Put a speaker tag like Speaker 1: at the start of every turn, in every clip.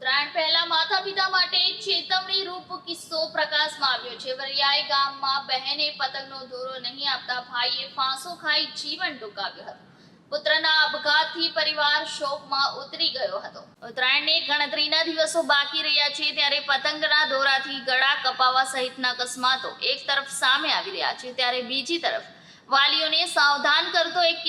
Speaker 1: ઉત્તરાયણ પહેલા માતા પિતા માટે ચેતવણી રૂપ કિસ્સો પ્રકાશમાં આવ્યો છે. વરિયાઈ ગામમાં બહેને પતંગનો દોરો નહીં આપતા ભાઈએ ફાંસો ખાઈ જીવન ટૂંકાવ્યું હતું. પુત્રના અપઘાતથી પરિવાર શોકમાં ઉતરી ગયો હતો. ઉત્તરાયણને ગણતરીના દિવસો બાકી રહ્યા છે ત્યારે પતંગના દોરાથી ગળા કપાવા સહિતના અકસ્માતો એક તરફ સામે આવી રહ્યા છે, ત્યારે બીજી તરફ વાલીઓને સાવધાન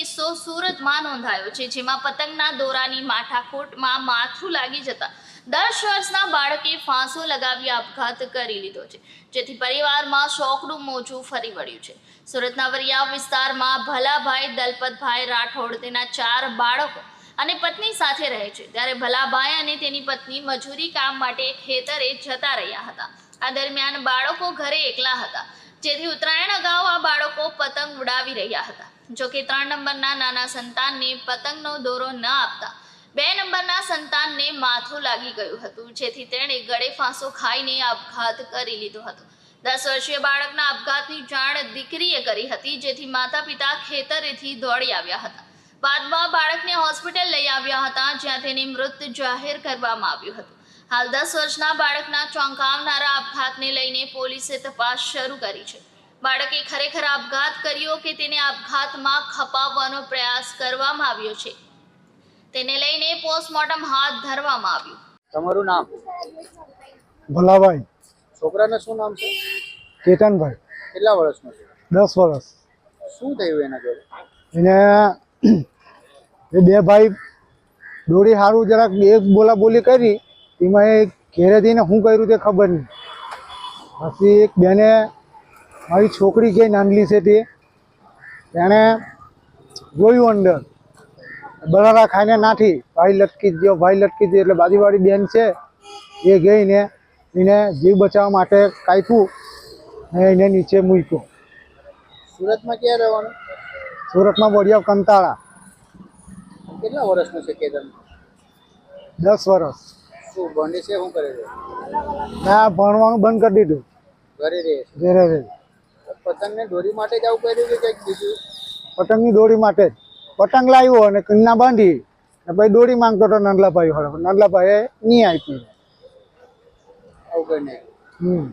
Speaker 1: કિસ્સો સુરતમાં નોંધાયો છે, જેમાં પતંગના દોરાની માથાકૂટમાં માથું લાગી જતા દસ વર્ષના બાળકે ફાંસો લગાવી આપઘાત કરી લીધો છે. જેથી પરિવારમાં શોકનું મોજું ફરી વળ્યું છે. સુરતના વરિયાવ વિસ્તારમાં ભલાભાઈ, દલપતભાઈ રાઠોડ તેના ચાર બાળકો અને પત્ની સાથે રહે છે. ત્યારે ભલાભાઈ અને તેની પત્ની મજૂરી કામ માટે ખેતરે જતા રહ્યા હતા. આ દરમિયાન બાળકો ઘરે એકલા હતા. જેથી ઉત્તરાયણ અગાઉ આ બાળકો પતંગ ઉડાવી રહ્યા હતા. જો કે ત્રણ નંબરના નાના સંતાનને પતંગનો દોરો ન આપતા બે નંબરના સંતાનને માથું લાગી ગયું હતું, જેથી તેણે ગળે ફાંસો ખાઈને આપઘાત કરી લીધો હતો. દસ વર્ષીય બાળકના આપઘાતની જાણ દીકરીએ કરી હતી, જેથી માતા પિતા ખેતરેથી દોડી આવ્યા હતા. બાદમાં બાળકને હોસ્પિટલ લઈ આવ્યા હતા, જ્યાં તેને મૃત જાહેર કરવામાં આવ્યું હતું. હાલ દસ વર્ષના બાળકના ચોંકાવનારા આપઘાતને લઈને પોલીસે તપાસ શરૂ કરી છે. બાળકે ખરેખર આપઘાત કર્યો કે તેને આપઘાતમાં ખપાવવાનો પ્રયાસ કરવામાં આવ્યો છે? તેને લઈને પોસ્ટમોર્ટમ હાથ ધરવામાં આવ્યું.
Speaker 2: તમારું નામ?
Speaker 3: ભલાભાઈ.
Speaker 2: છોકરાને શું નામ છે?
Speaker 3: કેતનભાઈ.
Speaker 2: કેટલા વર્ષનો છે?
Speaker 3: દસ વર્ષ.
Speaker 2: શું થયું એના જોડે?
Speaker 3: એને એ બે ભાઈ દોરી સારું જરાક એક બોલા બોલી કરી એમાં એ ઘેરે જઈને શું કર્યું તે ખબર નહીં. પછી એક બેને મારી છોકરી કે નાનલી છે તે તેણે જોયું અંદર. બરારા ખાઈને નાઠી ભાઈ લટકી ગયો ભાઈ લટકી ગયો એટલે બાજુવાળી બેન છે એ ગઈને એને જીવ બચાવવા માટે કાપ્યું ને એને નીચે મૂક્યો.
Speaker 2: સુરતમાં ક્યાં રહેવાનું?
Speaker 3: સુરતમાં બોડિયા કંતાળા
Speaker 2: કેટલા વર્ષનો છે કેતન
Speaker 3: દસ વર્ષ.
Speaker 2: શું ભણે છે? શું કરે છે?
Speaker 3: ના ભણવાનું બંધ કરી દીધું.
Speaker 2: ઘરે રહે
Speaker 3: ઘેરે રહે.
Speaker 2: છે પતંગને દોરી માટે જ આવું કર્યું કે કંઈક બીજું?
Speaker 3: પતંગની દોરી માટે જ. પતંગ લાવ્યો અને કન્યા બાંધી ને પછી દોરી માંગતો હતો નંદલાભાઈ વાળો નંદલાભાઈએ નહીં આપી
Speaker 2: આવું કરીને.
Speaker 3: હમ.